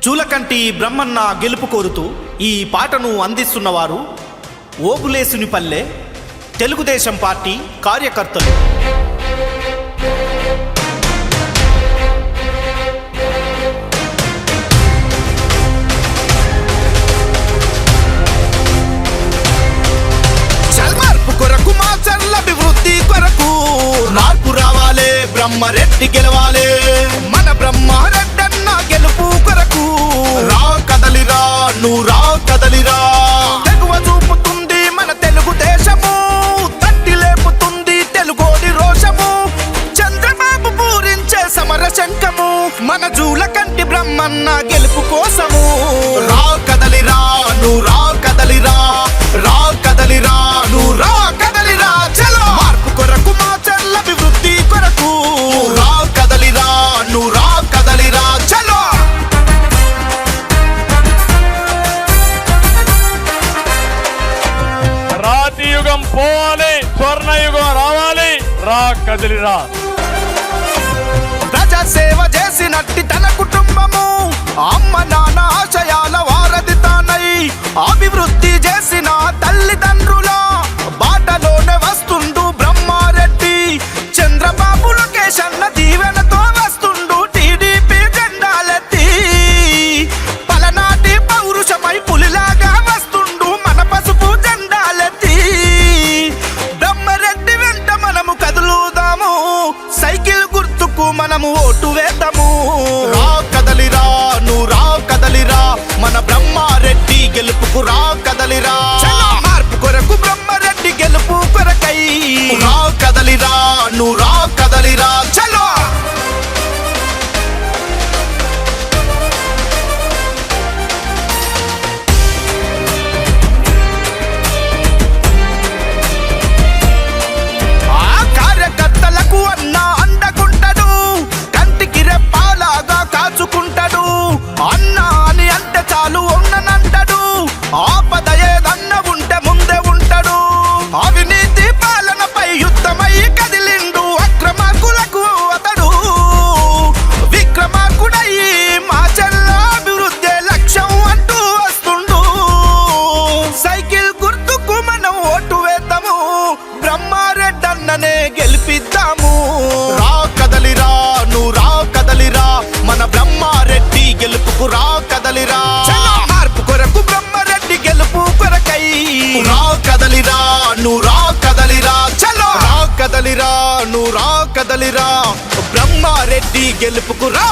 జూలకంటి బ్రహ్మన్న గెలుపు కోరుతూ ఈ పాటను అందిస్తున్నవారు ఓగులేసుని పల్లె తెలుగుదేశం పార్టీ కార్యకర్తలు. కొరకు అభివృద్ధి కొరకు మార్పు రావాలే బ్రహ్మరెడ్డి గెలవాలి అన్న గెలుపు కోసము. రా కదలిరా నువ్వు రా కదలిరా రా. కదలిరా నువ్వు రా కదలిరా చలో. మార్పు కొరకు మా చల్ల అభివృద్ధి కొరకు. రా కదలిరా నువ్వు రా కదలిరా చలో. రాతి యుగం పోవాలి స్వర్ణయుగం రావాలి. రా కదిలిరా సేవ చేసినట్టి తన కుటుంబము. అమ్మ నాన్న ఆశయాల వారధి తానై. అభివృద్ధి గుర్తుకు మనము ఓటు వేద్దాము. రా కదలిరా నువ్వు రా కదలిరా. మన బ్రహ్మారెడ్డి గెలుపుకు రా కదలిరా. మార్పు కొరకు బ్రహ్మారెడ్డి గెలుపు కొరకై. రా కదలిరా నువ్వు రా కదలిరా. గెలుపుకు రా